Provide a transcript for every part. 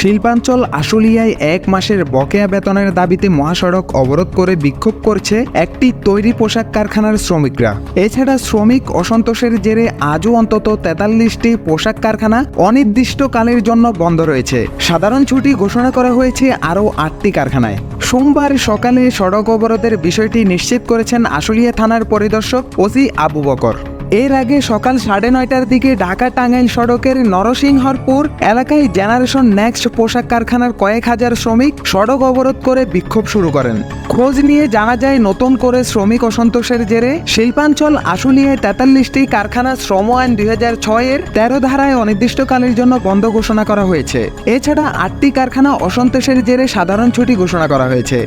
শিল্পাঞ্চল আশুলিয়ায় এক মাসের বকেয়া বেতনের দাবিতে মহাসড়ক অবরোধ করে বিক্ষোভ করছে একটি তৈরি পোশাক কারখানার শ্রমিকরা। এছাড়া শ্রমিক অসন্তোষের জেরে আজও অন্তত তেতাল্লিশটি পোশাক কারখানা অনির্দিষ্টকালের জন্য বন্ধ রয়েছে। সাধারণ ছুটি ঘোষণা করা হয়েছে আরও আটটি কারখানায়। সোমবার সকালে সড়ক অবরোধের বিষয়টি নিশ্চিত করেছেন আশুলিয়া থানার পরিদর্শক ওসি আবু বকর। এর আগে সকাল সাড়ে নয়টার দিকে ঢাকা টাঙ্গাইল সড়কের নরসিংহরপুর এলাকায় জেনারেশন নেক্সট পোশাক কারখানার কয়েক হাজার শ্রমিক সড়ক অবরোধ করে বিক্ষোভ শুরু করেন। খোঁজ নিয়ে জানা যায়, নতুন করে শ্রমিক অসন্তোষের জেরে শিল্পাঞ্চল আশুলিয়ায় তেতাল্লিশটি কারখানা শ্রম আইন দুই হাজার ছয়ের তেরো ধারায় অনির্দিষ্টকালের জন্য বন্ধ ঘোষণা করা হয়েছে। এছাড়া আটটি কারখানা অসন্তোষের জেরে সাধারণ ছুটি ঘোষণা করা হয়েছে।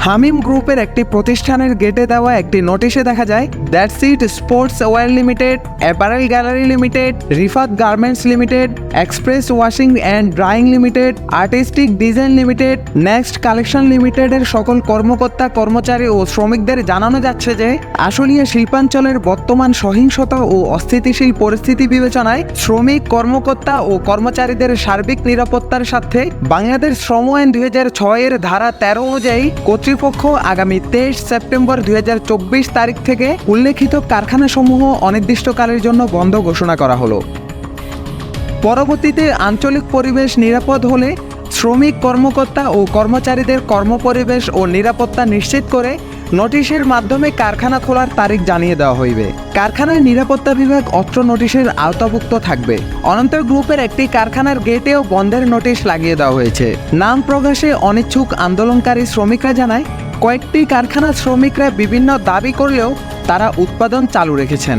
হামিম গ্রুপের একটি প্রতিষ্ঠানের গেটে দেওয়া একটি নোটিশে দেখা যায় that's it sportswear limited apparel gallery limited Rifat garments limited express washing and drying limited artistic design limited next collection লিমিটেডের সকল কর্মকর্তা, কর্মচারী ও শ্রমিকদের জানানো যাচ্ছে যে, আশুলিয়া শিল্পাঞ্চলের বর্তমান সহিংসতা ও অস্থিতিশীল পরিস্থিতি বিবেচনায় শ্রমিক, কর্মকর্তা ও কর্মচারীদের সার্বিক নিরাপত্তার সাথে বাংলাদেশ শ্রম আইন দুই ছয়ের ধারা তেরো অনুযায়ী কর্তৃপক্ষ আগামী তেইশ সেপ্টেম্বর দুই হাজার চব্বিশ তারিখ থেকে উল্লেখিত কারখানাসমূহ অনির্দিষ্টকালের জন্য বন্ধ ঘোষণা করা হলো। পরবর্তীতে আঞ্চলিক পরিবেশ নিরাপদ হলে শ্রমিক কর্মকর্তা ও কর্মচারীদের কর্মপরিবেশ ও নিরাপত্তা নিশ্চিত করে নোটিশের মাধ্যমে কারখানা খোলার তারিখ জানিয়ে দেওয়া হইবে। কারখানার নিরাপত্তা বিভাগ অত্র নোটিশের আওতাভুক্ত থাকবে। অনন্তর গ্রুপের একটি কারখানার গেটেও বন্ধের নোটিশ লাগিয়ে দেওয়া হয়েছে। নাম প্রকাশে অনিচ্ছুক আন্দোলনকারী শ্রমিকরা জানায় কয়েকটি কারখানার শ্রমিকরা বিভিন্ন দাবি করলেও তারা উৎপাদন চালু রেখেছেন।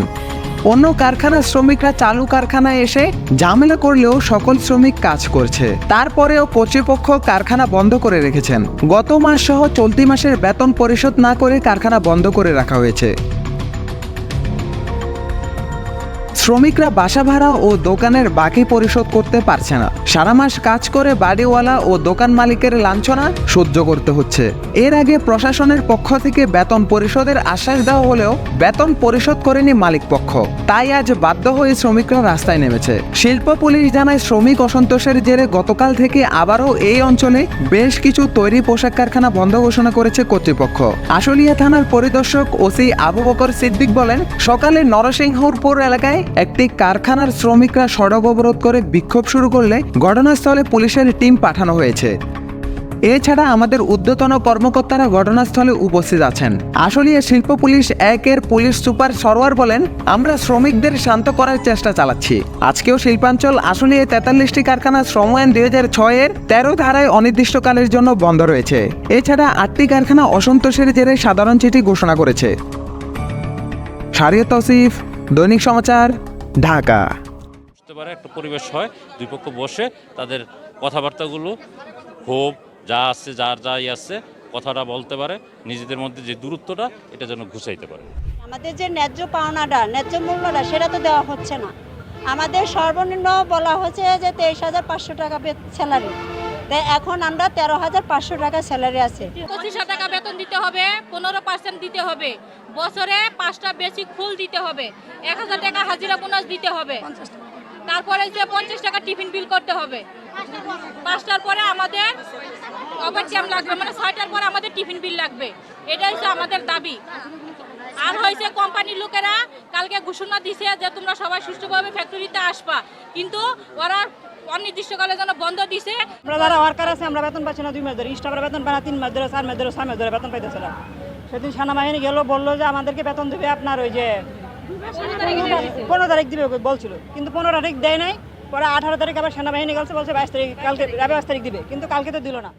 অন্য কারখানার শ্রমিকরা চালু কারখানায় এসে ঝামেলা করলেও সকল শ্রমিক কাজ করছে। তারপরেও কর্তৃপক্ষ কারখানা বন্ধ করে রেখেছেন। গত মাস সহ চলতি মাসের বেতন পরিশোধ না করে কারখানা বন্ধ করে রাখা হয়েছে। শ্রমিকরা বাসা ভাড়া ও দোকানের বাকি পরিশোধ করতে পারছে না। সারা মাস কাজ করে বাড়িওয়ালা ও দোকান মালিকের লাঞ্ছনা সহ্য করতে হচ্ছে। এর আগে প্রশাসনের পক্ষ থেকে বেতন পরিশোধের আশ্বাস দেওয়া হলেও বেতন পরিশোধ করেনি মালিক পক্ষ। তাই আজ বাধ্য হয়ে শ্রমিকরা রাস্তায় নেমেছে। শিল্প পুলিশ জানায় শ্রমিক অসন্তোষের জেরে গতকাল থেকে আবারও এই অঞ্চলে বেশ কিছু তৈরি পোশাক কারখানা বন্ধ ঘোষণা করেছে কর্তৃপক্ষ। আশুলিয়া থানার পরিদর্শক ওসি আবু বকর সিদ্দিক বলেন, সকালে নরসিংহপুর এলাকায় একটি কারখানার শ্রমিকরা সড়ক অবরোধ করে বিক্ষোভ শুরু করলে ঘটনাস্থলে পুলিশের টিম পাঠানো হয়েছে। এছাড়া আমাদের ঊর্ধ্বতন কর্মকর্তারা ঘটনাস্থলে উপস্থিত আছেন। আশুলিয়া শিল্প পুলিশ একের পুলিশ সুপার সরোয়ার বলেন, আমরা শ্রমিকদের শান্ত করার চেষ্টা চালাচ্ছি। আজকেও শিল্পাঞ্চল আশুলিয়ায় তেতাল্লিশটি কারখানা শ্রম আইন দুই হাজার ছয়ের তেরো ধারায় অনির্দিষ্টকালের জন্য বন্ধ রয়েছে। এছাড়া আটটি কারখানা অসন্তোষের জেরে সাধারণ চিঠি ঘোষণা করেছে। সারিয়া তসিফ দৈনিক সমাচার ঢাকা। বুঝতে পারে একটা পরিবেশ হয় দুই পক্ষ বসে তাদের কথাবার্তাগুলো ক্ষোভ যা আছে যার যাই আছে কথাটা বলতে পারে নিজেদের মধ্যে যে দূরত্বটা এটা যেন ঘুষাইতে পারে। আমাদের যে ন্যায্য পাওনাটা ন্যায্য মূল্যটা সেটা তো দেওয়া হচ্ছে না। আমাদের সর্বনিম্ন বলা হচ্ছে যে তেইশ হাজার পাঁচশো টাকা স্যালারি। তাই এখন আমরা তেরো হাজার পাঁচশো টাকা স্যালারি আছে। পঁচিশ হাজার টাকা বেতন দিতে হবে, পনেরো পার্সেন্ট দিতে হবে। বছরে পাঁচটা বেসিক ফুল দিতে হবে। এক হাজার টাকা হাজিরা বোনাস দিতে হবে। তারপরে যে পঞ্চাশ টাকা টিফিন বিল করতে হবে। পাঁচটার পরে আমাদের ওভার লাগবে মানে ছয়টার পরে আমাদের টিফিন বিল লাগবে। এটাই হচ্ছে আমাদের দাবি। আর হয়েছে কোম্পানির লোকেরা কালকে ঘোষণা দিছে যে তোমরা সবাই সুষ্ঠুভাবে ফ্যাক্টরিতে আসবা। কিন্তু ওরা অনির্দিষ্টকালের জন্য বন্ধ দিছে। আমরা যারা ওয়ার্কার আছে, আমরা বেতন পাচ্ছি না দুই মাস ধরে। স্টাফের বেতন পায় না, তিন মাস ধরে, চার মাস ধরে, ছয় মাস ধরে বেতন পাইতেছে না সেদিন সেনাবাহিনী গেলো, বলল যে আমাদেরকে বেতন দেবে আপনার ওই যে পনেরো তারিখ দিবে বলছিল। কিন্তু পনেরো তারিখ দেয় নাই, পরে আঠারো তারিখ আবার সেনাবাহিনী গেছে, বলছে বাইশ তারিখ, কালকে, বাইশ তারিখ দিবে, কিন্তু কালকে তো দিল না।